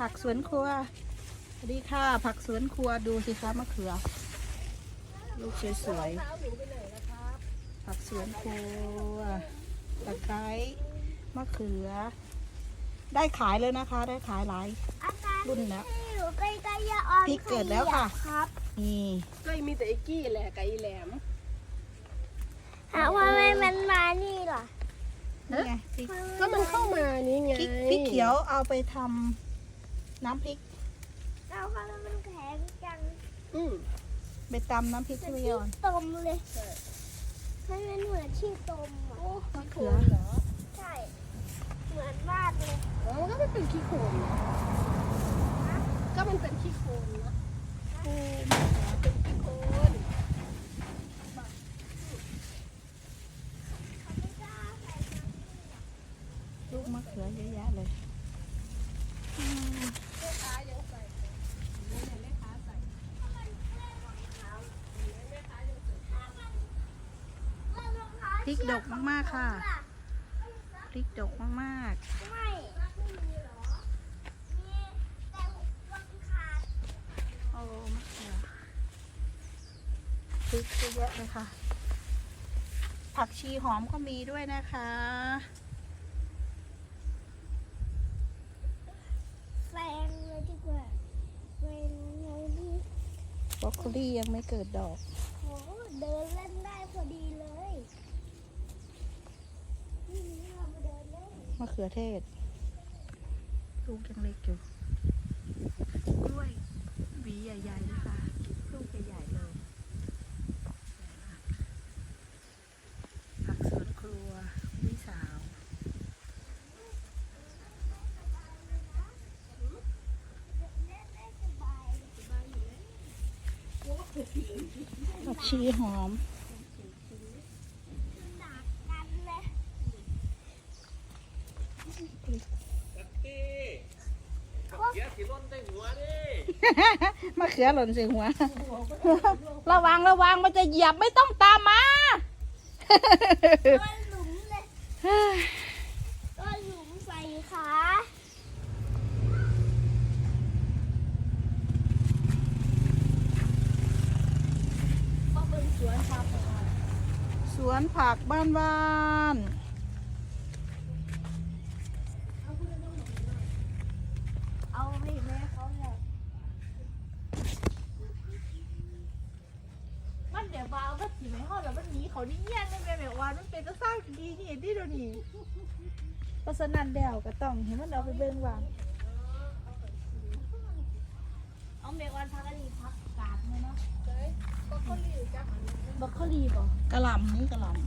ผักสวนครัวสวัสดีค่ะ ผักสวนครัวดูสิคะมะเขือ ลูกสวยๆผักสวนครัวตะไคร้มะเขือ ได้ขายเลยนะคะ ได้ขายหลายอาจารย์รุ่นแล้วที่อยู่ใกล้ๆยาออนพริกเกิดแล้วค่ะครับนี่ก็มีแต่ไอ้กี้แหละกับไอ้แหลมหาว่าไม่มันมานี่เหรอนี่ไงพริกก็มันเข้ามานี่ไงพริกพริกเขียวเอาไปทำ น้ำพริก เราว่ามันแข็งจังอืมไปตำน้ำพริกเป็นที่ที่ยอนตมเลยมันเป็นเหมือนที่ตมอะมะเขือเหรอ ใช่ เหมือนมากเลยอ๋อก็มันเป็นขี้โคลนเหรอก็มันเป็นขี้โคลนนะเป็นขี้โคลนลูกมะเขือเยอะแยะเลย แม่ค้ายังใส่นี่เนี่ยแม่ค้าใส่ พริกดกมากๆค่ะ พริกดกมากไม่มีเหรอมีแต่วันขาดๆโอ้มะเขือพริกเยอะแยะเลยค่ะ ผักชีหอมก็มีด้วยนะคะแซงเลยดีกว่าเป็นไงดี บรอกโคลียังไม่เกิดดอก โหเดินเล่นได้พอดีเลยนี่เรามาเดินเล่น มะเขือเทศ ลูกยังเล็กอยู่กล้วยหวีใหญ่ๆเลยค่ะลูกใหญ่ๆเลยผักสวนครัววิสาวผักชีหอม มะเขือหล่นใส่หัว ระวังระวังมันจะเหยียบไม่ต้องตามมาโดนหลุมเลยโดนหลุมใส่ขาก็เป็นสวนผักสวนผักบ้านบ้าน เอาไปแม่เขาเลย มัน เดี๋ยวมาเอาก็สีไม่หอดแล้วมันหนีเขานี่เงี้ยนี่แม่แบบว่ามันเป็นก็สร้างดีนี่ที่เดี๋ยวนี้เพราะฉะนั้นเดี๋ยวก็ต้องเห็นมันเอาไปเบิ่งวางเอาเมวันพักกันดีพักกาดเลยเนาะก็คนรีบจักอันนี้บัคเคอรี่บ่กระหล่ำนี่กระหล่นี่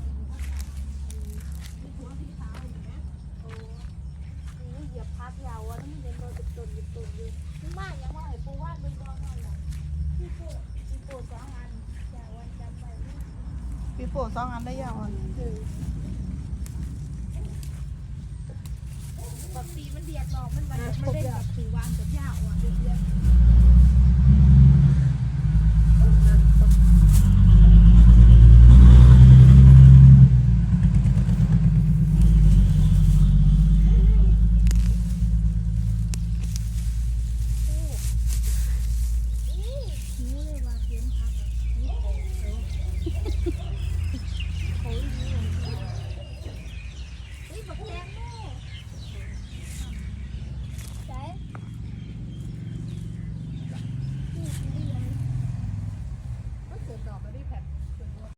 เหยียบพักยาวอะนี่มันยังโดนตุ่นตุ่นตุ่นอยู่นี่มากยังว่าไอ้ปูว่านเบิ่งบ่นั่นแหละพี่ปูพี่ปูสองอันอย่าวันจำไปนี่ำปีโป้สองอันได้ยาวอะบักซีมันเดียดหลอกมันมันมันได้แบบถือวางกับยาวอะเดือน